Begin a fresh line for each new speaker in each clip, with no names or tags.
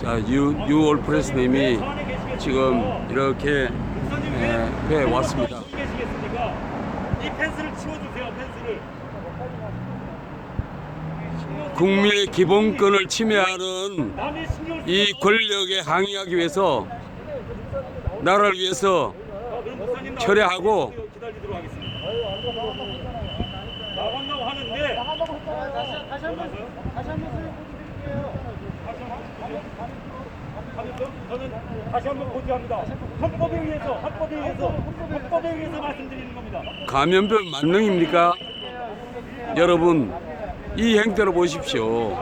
자, 유, 유 올프레스님이 지금 이렇게 예, 배 왔습니다.
이 펜스를 치워주세요. 펜스를.
국민의 기본권을 침해하는 이 권력에 항의하기 위해서 나라를 위해서 철회하고.
나간다고 하는데
다시 한번 다시 한번
하면서 저는 다시 한번 고지합니다. 헌법에 의해서 헌법에 의해서 헌법에 의해서 말씀드리는 겁니다.
감염병 만능입니까? 여러분 이 행태를 보십시오.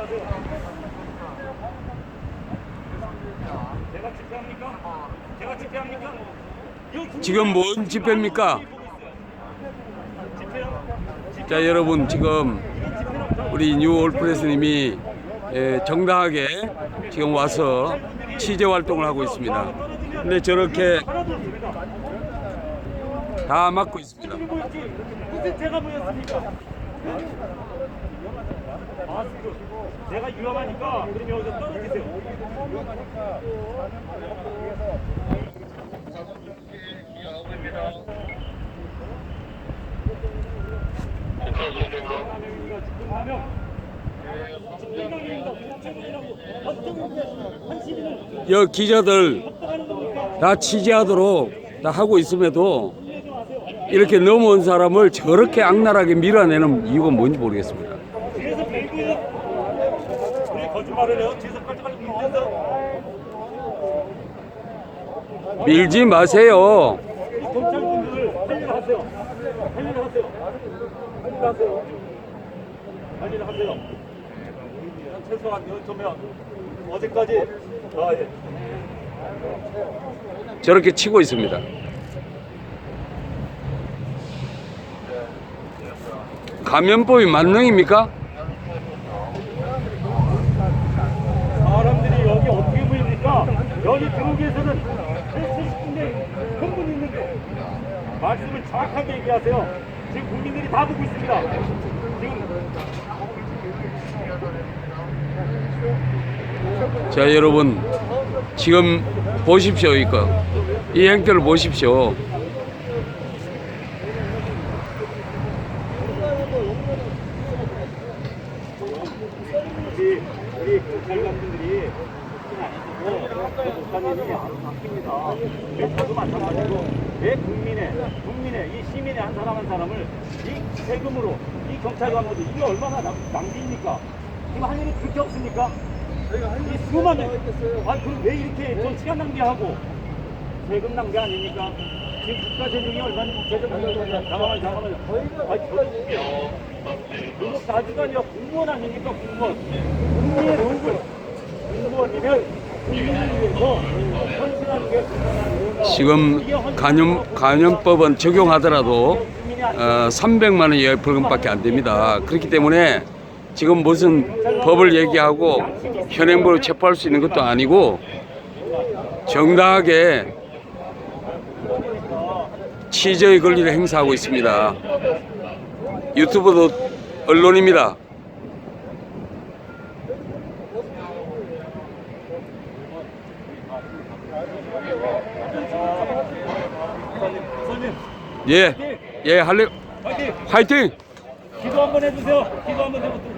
지금 뭔 집회입니까? 자 여러분 지금 우리 뉴 올프레스님이 예, 정당하게 지금 와서 취재 활동을 하고 있습니다. 근데 저렇게.
다
막고 있습니다.
무슨 제가 뭐였습니까? 아, 그, 내가 위험하니까 그럼 여기서 떨어지세요.
여 기자들 다 취재하도록 다 하고 있음에도 이렇게 넘어온 사람을 저렇게 악랄하게 밀어내는 이유가 뭔지 모르겠습니다. 밀지 마세요.
하세요. 하세요. 하세요. 최소한 여쩌면 어제까지 아 예.
저렇게 치고 있습니다. 감염법이 만능입니까?
사람들이 여기 어떻게 보입니까? 여기 들어오기 위해서는 70분에 흥분 있는데 말씀을 정확하게 얘기하세요. 지금 국민들이 다 보고 있습니다. 지금
자 여러분 지금 보십시오 이거 이 행태를 보십시오.
세금으로 이 경찰관분들 이게 얼마나 낭, 낭비입니까? 지금 할 일이 그렇게 없습니까? 이 수많은 아 그럼 왜 이렇게 전 시간 낭비하고 세금 낭비 아닙니까? 지금 국가 재정이 얼마나 국가적 잠깐만 잠깐만 아 공무원 다주가 아니라 공무원 아닙니까? 공무원. 국민의 로그 공무원이면 국민을 위해서 헌신하는 게.
지금 간염 간염법은 적용하더라도 어, 300만 원 이하의 벌금밖에 안 됩니다. 그렇기 때문에 지금 무슨 법을 얘기하고 현행범으로 체포할 수 있는 것도 아니고 정당하게 취재의 권리를 행사하고 있습니다. 유튜브도 언론입니다. 예, 예, 할래,
화이팅
화이팅!
기도 한번 해주세요 기도 한번 해보세요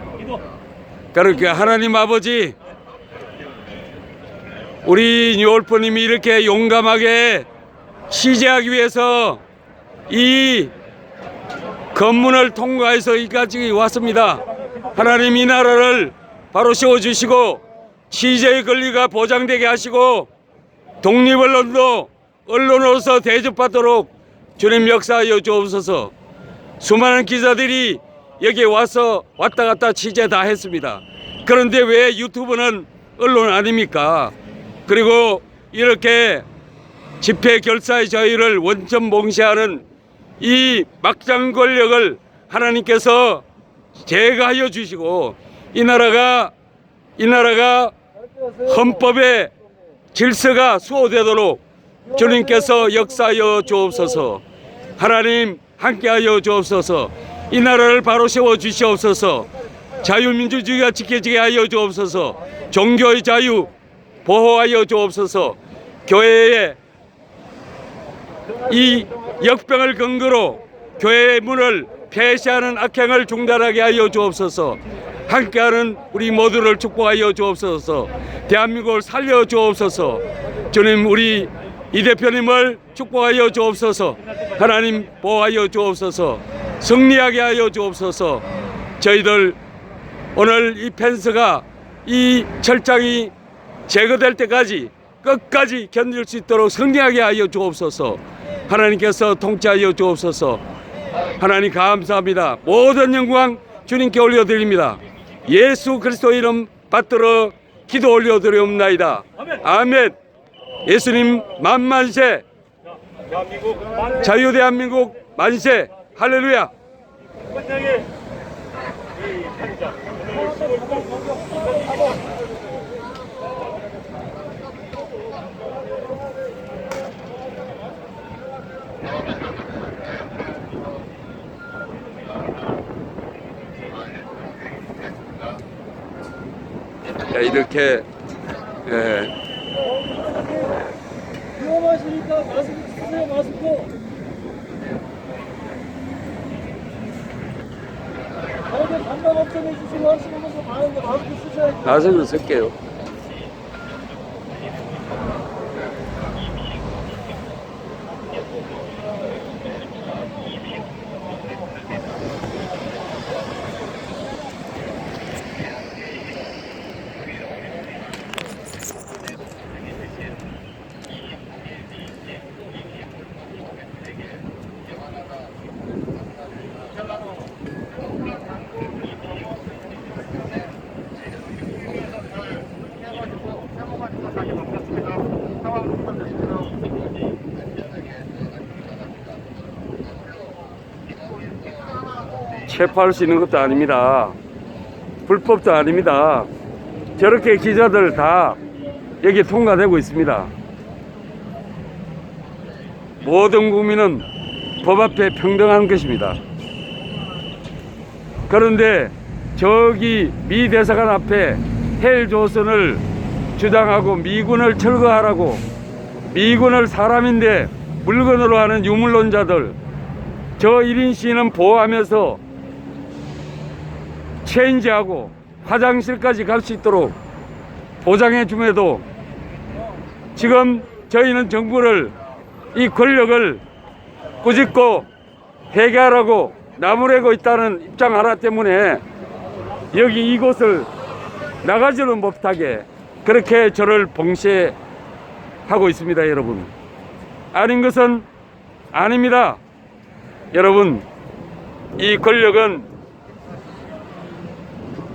그렇게 하나님 아버지 우리 뉴올프님이 이렇게 용감하게 시제하기 위해서 이 검문을 통과해서 여기까지 왔습니다. 하나님 이 나라를 바로 세워주시고 취재의 권리가 보장되게 하시고 독립언론도 언론으로서 대접받도록 주님 역사하여 주옵소서 수많은 기자들이 여기 와서 왔다 갔다 취재 다 했습니다. 그런데 왜 유튜브는 언론 아닙니까? 그리고 이렇게 집회 결사의 자유를 원천 봉쇄하는 이 막장 권력을 하나님께서 제거하여 주시고 이 나라가 이 나라가 헌법의 질서가 수호되도록 주님께서 역사하여 주옵소서. 하나님 함께하여 주옵소서. 이 나라를 바로 세워 주시옵소서. 자유민주주의가 지켜지게 하여 주옵소서. 종교의 자유, 보호하여 주옵소서. 교회의 이 역병을 근거로 교회의 문을 폐쇄하는 악행을 중단하게 하여 주옵소서. 함께하는 우리 모두를 축복하여 주옵소서. 대한민국을 살려 주옵소서. 주님 우리 이 대표님을 축복하여 주옵소서. 하나님 보호하여 주옵소서. 승리하게 하여 주옵소서. 저희들 오늘 이 펜스가 이 철장이 제거될 때까지 끝까지 견딜 수 있도록 승리하게 하여 주옵소서. 하나님께서 통치하여 주옵소서. 하나님 감사합니다. 모든 영광 주님께 올려드립니다. 예수 그리스도 이름 받들어 기도 올려드리옵나이다. 아멘. 예수님 만만세.
대한민국 만세.
자유 대한민국 만세. 할렐루야.
끝내게 이 한자 오늘 10월
자, 이렇게 예,
위험하시니까 마스크 쓰세요 마스크 다들 반박 업체 해주시고 하시는 분들 많은데 마스크 쓰셔야지
나서는 쓸게요. 체포할 수 있는 것도 아닙니다. 불법도 아닙니다. 저렇게 기자들 다 여기 통과되고 있습니다. 모든 국민은 법 앞에 평등한 것입니다. 그런데 저기 미 대사관 앞에 헬 조선을 주장하고 미군을 철거하라고 미군을 사람인데 물건으로 하는 유물론자들 저 1인 시위는 보호하면서 체인지하고 화장실까지 갈 수 있도록 보장해 줌에도 지금 저희는 정부를 이 권력을 꾸짖고 회개하라고 나무래고 있다는 입장 하나 때문에 여기 이곳을 나가지는 못하게 그렇게 저를 봉쇄하고 있습니다 여러분. 아닌 것은 아닙니다. 여러분 이 권력은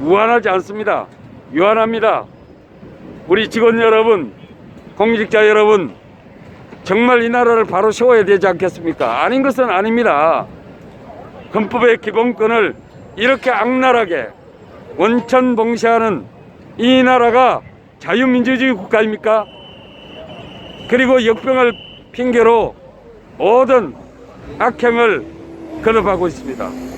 무한하지 않습니다. 유한합니다. 우리 직원 여러분, 공직자 여러분, 정말 이 나라를 바로 세워야 되지 않겠습니까? 아닌 것은 아닙니다. 헌법의 기본권을 이렇게 악랄하게 원천 봉쇄하는 이 나라가 자유민주주의 국가입니까? 그리고 역병을 핑계로 모든 악행을 거듭하고 있습니다.